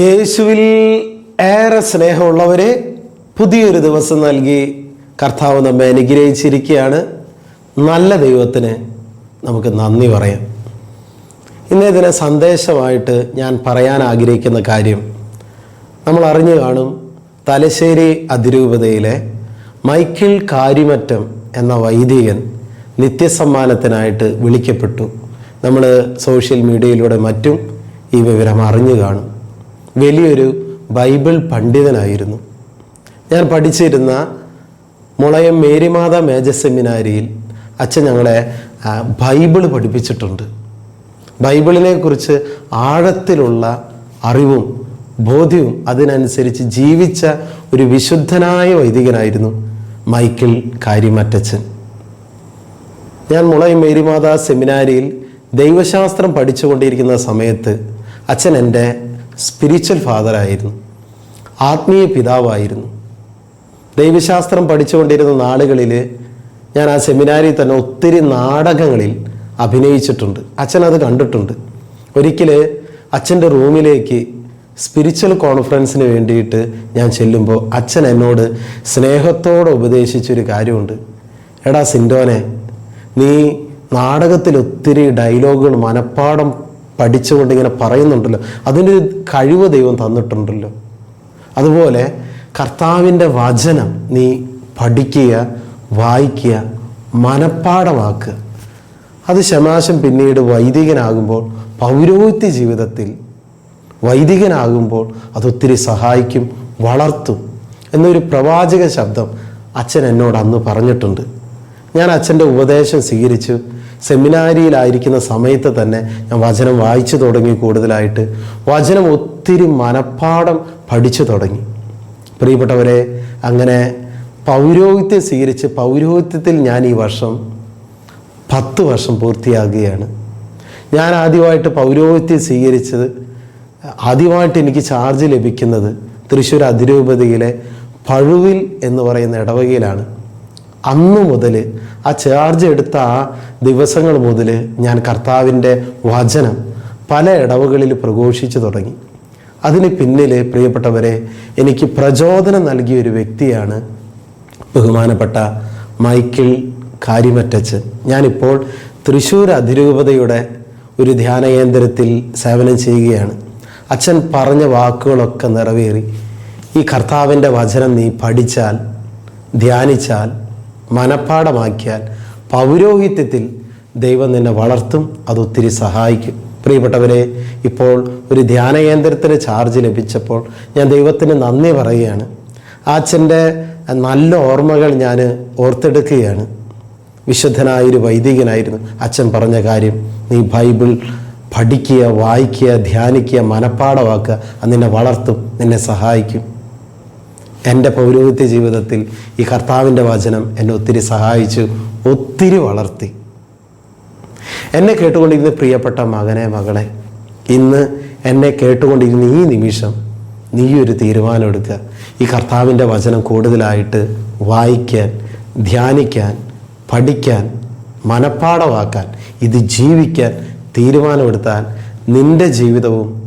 യേശുവിൽ ഏറെ സ്നേഹമുള്ളവരെ പുതിയൊരു ദിവസം നൽകി കർത്താവ് നമ്മെ അനുഗ്രഹിച്ചിരിക്കുകയാണ്. നല്ല ദൈവത്തിന് നമുക്ക് നന്ദി പറയാം. ഇന്നേ ദിന സന്ദേശമായിട്ട് ഞാൻ പറയാൻ ആഗ്രഹിക്കുന്ന കാര്യം നമ്മൾ അറിഞ്ഞു കാണും തലശ്ശേരി അതിരൂപതയിലെ മൈക്കിൾ കാര്യമറ്റം എന്ന വൈദികൻ നിത്യസമ്മാനത്തിനായിട്ട് വിളിക്കപ്പെട്ടു. നമ്മൾ സോഷ്യൽ മീഡിയയിലൂടെ മറ്റും ഈ വിവരം അറിഞ്ഞു കാണും. വലിയൊരു ബൈബിൾ പണ്ഡിതനായിരുന്നു. ഞാൻ പഠിച്ചിരുന്ന മുളയം മേരിമാത മേജർ സെമിനാരിയിൽ അച്ഛൻ ഞങ്ങളെ ബൈബിൾ പഠിപ്പിച്ചിട്ടുണ്ട്. ബൈബിളിനെ കുറിച്ച് ആഴത്തിലുള്ള അറിവും ബോധ്യവും അതിനനുസരിച്ച് ജീവിച്ച ഒരു വിശുദ്ധനായ വൈദികനായിരുന്നു മൈക്കിൾ കാര്യമറ്റച്ചൻ ഞാൻ മുളയം മേരിമാതാ സെമിനാരിയിൽ ദൈവശാസ്ത്രം പഠിച്ചുകൊണ്ടിരിക്കുന്ന സമയത്ത് അച്ഛൻ എന്റെ സ്പിരിച്വൽ ഫാദറായിരുന്നു ആത്മീയ പിതാവായിരുന്നു. ദൈവശാസ്ത്രം പഠിച്ചുകൊണ്ടിരുന്ന നാളുകളിൽ ഞാൻ ആ സെമിനാരിൽ തന്നെ ഒത്തിരി നാടകങ്ങളിൽ അഭിനയിച്ചിട്ടുണ്ട്. അച്ഛൻ അത് കണ്ടിട്ടുണ്ട്. ഒരിക്കൽ അച്ഛന്റെ റൂമിലേക്ക് സ്പിരിച്വൽ കോൺഫറൻസിന് വേണ്ടിയിട്ട് ഞാൻ ചെല്ലുമ്പോൾ അച്ഛൻ എന്നോട് സ്നേഹത്തോടെ ഉപദേശിച്ചൊരു കാര്യമുണ്ട്. എടാ സിൻഡോനെ നീ നാടകത്തിൽ ഒത്തിരി ഡയലോഗുകൾ മനഃപ്പാടം പഠിച്ചുകൊണ്ട് ഇങ്ങനെ പറയുന്നുണ്ടല്ലോ. അതിന്റെ ഒരു കഴിവ് ദൈവം തന്നിട്ടുണ്ടല്ലോ. അതുപോലെ കർത്താവിന്റെ വചനം നീ പഠിക്കുക വായിക്കുക മനഃപ്പാടമാക്കുക അത് ശമാശം പിന്നീട് വൈദികനാകുമ്പോൾ പൗരോഹിത്യ ജീവിതത്തിൽ വൈദികനാകുമ്പോൾ അതൊത്തിരി സഹായിക്കും വളർത്തും എന്നൊരു പ്രവാചക ശബ്ദം അച്ഛൻ എന്നോട് അന്ന് പറഞ്ഞിട്ടുണ്ട്. ഞാൻ അച്ഛന്റെ ഉപദേശം സ്വീകരിച്ചു. സെമിനാരിയിലായിരിക്കുന്ന സമയത്ത് തന്നെ ഞാൻ വചനം വായിച്ചു തുടങ്ങി കൂടുതലായിട്ട്. വചനം ഒത്തിരി മനഃപ്പാടം പഠിച്ചു തുടങ്ങി. പ്രിയപ്പെട്ടവരെ അങ്ങനെ പൗരോഹിത്യം സ്വീകരിച്ച് പൗരോഹിത്യത്തിൽ ഞാൻ ഈ വർഷം പത്ത് വർഷം പൂർത്തിയാകുകയാണ്. ഞാൻ ആദ്യമായിട്ട് പൗരോഹിത്യം സ്വീകരിച്ചത് ആദ്യമായിട്ട് എനിക്ക് ചാർജ് ലഭിക്കുന്നത് തൃശ്ശൂർ അതിരൂപതയിലെ പഴുവിൽ എന്ന് പറയുന്ന ഇടവകയിലാണ്. അന്നു മുതൽ ആ ചാർജ് എടുത്ത ആ ദിവസങ്ങൾ മുതൽ ഞാൻ കർത്താവിന്റെ വചനം പല ഇടവുകളിൽ പ്രഘോഷിച്ചു തുടങ്ങി. അതിന് പിന്നിൽ പ്രിയപ്പെട്ടവരെ എനിക്ക് പ്രചോദനം നൽകിയ ഒരു വ്യക്തിയാണ് ബഹുമാനപ്പെട്ട മൈക്കിൾ കാര്യമറ്റച്ച് ഞാനിപ്പോൾ തൃശ്ശൂർ അതിരൂപതയുടെ ഒരു ധ്യാന കേന്ദ്രത്തിൽ സേവനം ചെയ്യുകയാണ്. അച്ഛൻ പറഞ്ഞ വാക്കുകളൊക്കെ നിറവേറി. ഈ കർത്താവിന്റെ വചനം നീ പഠിച്ചാൽ ധ്യാനിച്ചാൽ മനഃപ്പാടമാക്കിയാൽ പൗരോഹിത്യത്തിൽ ദൈവം നിന്നെ വളർത്തും അതൊത്തിരി സഹായിക്കും. പ്രിയപ്പെട്ടവരെ ഇപ്പോൾ ഒരു ധ്യാന കേന്ദ്രത്തിന് ചാർജ് ലഭിച്ചപ്പോൾ ഞാൻ ദൈവത്തിന് നന്ദി പറയുകയാണ്. അച്ഛന്റെ നല്ല ഓർമ്മകൾ ഞാൻ ഓർത്തെടുക്കുകയാണ്. വിശുദ്ധനായൊരു വൈദികനായിരുന്നു. അച്ഛൻ പറഞ്ഞ കാര്യം നീ ബൈബിൾ പഠിക്കുക വായിക്കുക ധ്യാനിക്കുക മനഃപ്പാടമാക്കുക അത് നിന്നെ വളർത്തും നിന്നെ സഹായിക്കും. എന്റെ പൗരോഹിത്യ ജീവിതത്തിൽ ഈ കർത്താവിന്റെ വചനം എന്നെ ഒത്തിരി സഹായിച്ചു ഒത്തിരി വളർത്തി. എന്നെ കേട്ടുകൊണ്ടിരുന്ന പ്രിയപ്പെട്ട മകനെ മകളെ ഇന്ന് എന്നെ കേട്ടുകൊണ്ടിരുന്ന ഈ നിമിഷം നീ ഒരു തീരുമാനമെടുക്കുക ഈ കർത്താവിന്റെ വചനം കൂടുതലായിട്ട് വായിക്കാൻ ധ്യാനിക്കാൻ പഠിക്കാൻ മനഃപ്പാടമാക്കാൻ ഇത് ജീവിക്കാൻ തീരുമാനമെടുത്താൽ നിന്റെ ജീവിതവും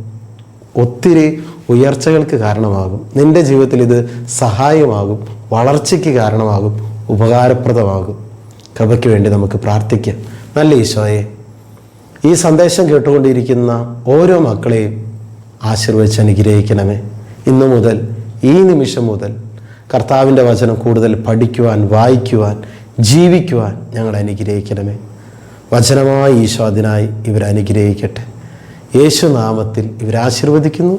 ഒത്തിരി ഉയർച്ചകൾക്ക് കാരണമാകും. നിന്റെ ജീവിതത്തിൽ ഇത് സഹായമാകും. വളർച്ചയ്ക്ക് കാരണമാകും. ഉപകാരപ്രദമാകും. കൃപയ്ക്ക് വേണ്ടി നമുക്ക് പ്രാർത്ഥിക്കാം. നല്ല ഈശോയെ ഈ സന്ദേശം കേട്ടുകൊണ്ടിരിക്കുന്ന ഓരോ മക്കളെയും ആശീർവദിച്ച് അനുഗ്രഹിക്കണമേ. ഇന്നു മുതൽ ഈ നിമിഷം മുതൽ കർത്താവിന്റെ വചനം കൂടുതൽ പഠിക്കുവാൻ വായിക്കുവാൻ ജീവിക്കുവാൻ ഞങ്ങൾ അനുഗ്രഹിക്കണമേ. വചനമായ ഈശോ അതിനായി ഇവരനുഗ്രഹിക്കട്ടെ യേശുനാമത്തിൽ യേശു നാമത്തിൽ ഇവരെ ആശീർവദിക്കുന്നു.